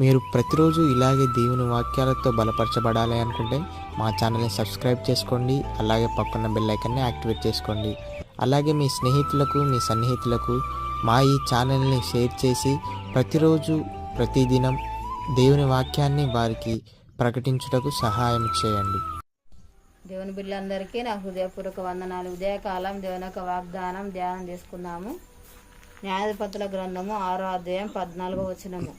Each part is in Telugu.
మీరు ప్రతిరోజు ఇలాగే దేవుని వాక్యాలతో బలపరచబడాలి అనుకుంటే మా ఛానల్ని సబ్స్క్రైబ్ చేసుకోండి అలాగే పక్కన బెల్ ఐకన్ని యాక్టివేట్ చేసుకోండి. అలాగే మీ స్నేహితులకు మీ సన్నిహితులకు మా ఈ ఛానల్ని షేర్ చేసి ప్రతిరోజు ప్రతిదినం దేవుని వాక్యాన్ని వారికి ప్రకటించుటకు సహాయం చేయండి. దేవుని బిడ్డలందరికీ నా హృదయపూర్వక వందనాలు. ఉదయకాలం దేవుని యొక్క వాగ్దానం ధ్యానం చేసుకుందాము న్యాయాధిపతుల గ్రంథము ఆరో అధ్యాయం పద్నాలుగో వచనము.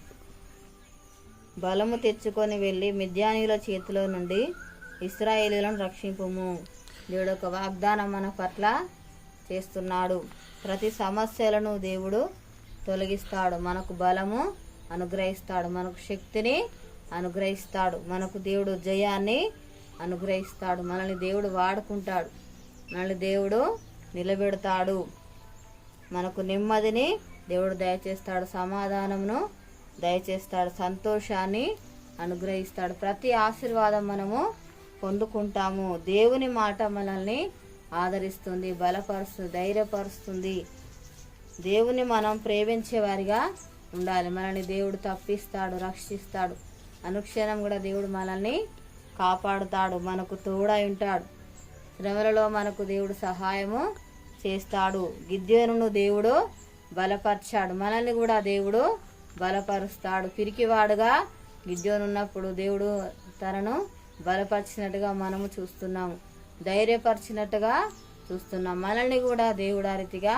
బలము తెచ్చుకొని వెళ్ళి మిద్యానీయుల చేతిలో నుండి ఇస్రాయేలీలను రక్షింపుము. దేవుడు ఒక వాగ్దానం మన పట్ల చేస్తున్నాడు. ప్రతి సమస్యలను దేవుడు తొలగిస్తాడు. మనకు బలము అనుగ్రహిస్తాడు. మనకు శక్తిని అనుగ్రహిస్తాడు. మనకు దేవుడు జయాన్ని అనుగ్రహిస్తాడు. మనల్ని దేవుడు వాడుకుంటాడు. మనల్ని దేవుడు నిలబెడతాడు. మనకు నెమ్మదిని దేవుడు దయచేస్తాడు. సమాధానమును దయచేస్తాడు సంతోషాన్ని అనుగ్రహిస్తాడు. ప్రతి ఆశీర్వాదం మనము పొందుకుంటాము. దేవుని మాట మనల్ని ఆదరిస్తుంది బలపరుస్తుంది ధైర్యపరుస్తుంది. దేవుని మనం ప్రేమించే వారిగా ఉండాలి. మనల్ని దేవుడు తప్పిస్తాడు రక్షిస్తాడు. అనుక్షణం కూడా దేవుడు మనల్ని కాపాడుతాడు మనకు తోడై ఉంటాడు. శ్రమలలో మనకు దేవుడు సహాయము చేస్తాడు. గిద్యోనును దేవుడు బలపరిచాడు. మనల్ని కూడా దేవుడు బలపరుస్తాడు. పిరికివాడుగా గిద్యోను ఉన్నప్పుడు దేవుడు తనను బలపరిచినట్టుగా మనము చూస్తున్నాము. ధైర్యపరిచినట్టుగా చూస్తున్నాం. మనల్ని కూడా దేవుడు ఆ రీతిగా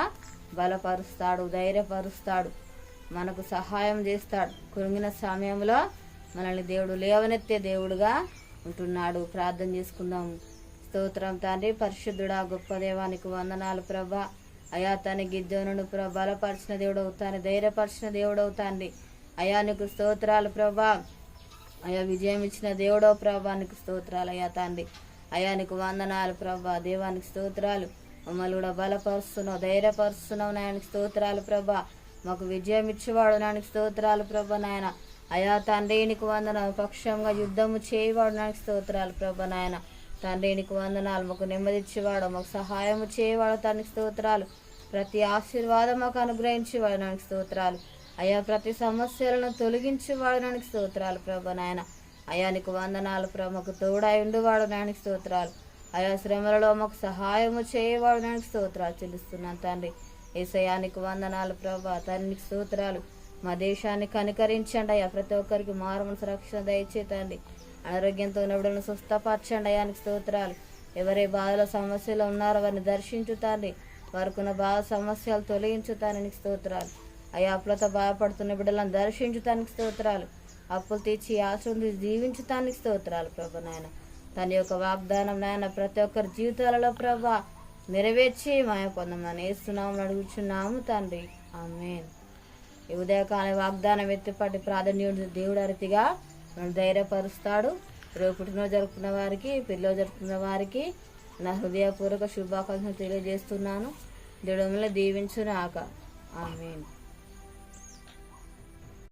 బలపరుస్తాడు ధైర్యపరుస్తాడు. మనకు సహాయం చేస్తాడు. కురిగిన సమయంలో మనల్ని దేవుడు లేవనెత్తే దేవుడుగా ఉంటున్నాడు. ప్రార్థన చేసుకుందాము స్తోత్రం తండ్రి పరిశుద్ధుడా గొప్ప దేవానికి వందనాలు ప్రభా. అయా తన గిద్దోను ప్రభ బలపరిచిన దేవుడు అవుతాను ధైర్యపరిచిన దేవుడు అవుతాండి అయా నీకు స్తోత్రాలు ప్రభా. అయా విజయం ఇచ్చిన దేవుడో ప్రభా నీకు స్తోత్రాలు అయ్యా తండ్రి. అయా నీకు వందనాలు ప్రభా. దేవానికి స్తోత్రాలు. మమ్మల్ని కూడా బలపరుస్తున్నావు ధైర్యపరుస్తున్నావు నాయనకి స్తోత్రాలు ప్రభా. మాకు విజయం ఇచ్చేవాడు నాయనకి స్తోత్రాలు ప్రభా నాయన. అయా తండ్రినికి వందనాలు. వందన పక్షంగా యుద్ధము చేయవాడు నాయనకి స్తోత్రాలు ప్రభా నాయన. తండ్రినికి వందనాలు. మాకు నెమ్మదిచ్చేవాడు మాకు సహాయము చేయవాడు తండ్రికి స్తోత్రాలు. ప్రతి ఆశీర్వాదం మాకు అనుగ్రహించి వాడడానికి స్తోత్రాలు. అయా ప్రతి సమస్యలను తొలగించి వాడడానికి స్తోత్రాలు ప్రభ నాయన. అయానికి వందనాలు ప్రభు తోడై ఉండువాడు నానికి స్తోత్రాలు. అయా శ్రమలలో మాకు సహాయము చేయవాడు నానికి స్తోత్రాలు చెల్లిస్తున్నాను తండ్రి. ఏసయానికి వందనాలు ప్రభా తండ్రికి స్తోత్రాలు. మా దేశాన్ని కనికరించండి అయ్యా ప్రతి ఒక్కరికి మారుమనసు రక్షణ దయచేతండి అనారోగ్యంతో ఉన్నప్పుడు స్వస్థపరచండి అయానికి స్తోత్రాలు. ఎవరే బాధల సమస్యలు ఉన్నారో వారిని దర్శించుతండి వారికున్న బాధ సమస్యలు తొలగించుతానికి స్తోత్రాలు. అయ్యా అప్పులతో బాధపడుతున్న బిడ్డలను దర్శించుతానికి స్తోత్రాలు. అప్పులు తీర్చి ఆశ్రమించి జీవించుతానికి స్తోత్రాలు ప్రభు నాయన. తన యొక్క వాగ్దానం నాయన ప్రతి ఒక్కరి జీవితాలలో ప్రభా నెరవేర్చి మాయ పొందమని వేస్తున్నాము అడుగుచున్నాము తండ్రి. ఆమెన్. ఈ ఉదయకాల వాగ్దానం ఎత్తిపాటి ప్రాధాన్యుడు దేవుడు అరితిగా మనం ధైర్యపరుస్తాడు. రేపు పుట్టినరోజు జరుపుకున్న వారికి పిల్లలు జరుపుకున్న వారికి నా హృదయపూర్వక శుభాకాంక్షలు తెలియజేస్తున్నాను. దేవుడు మిమ్మల్ని దీవించును ఆక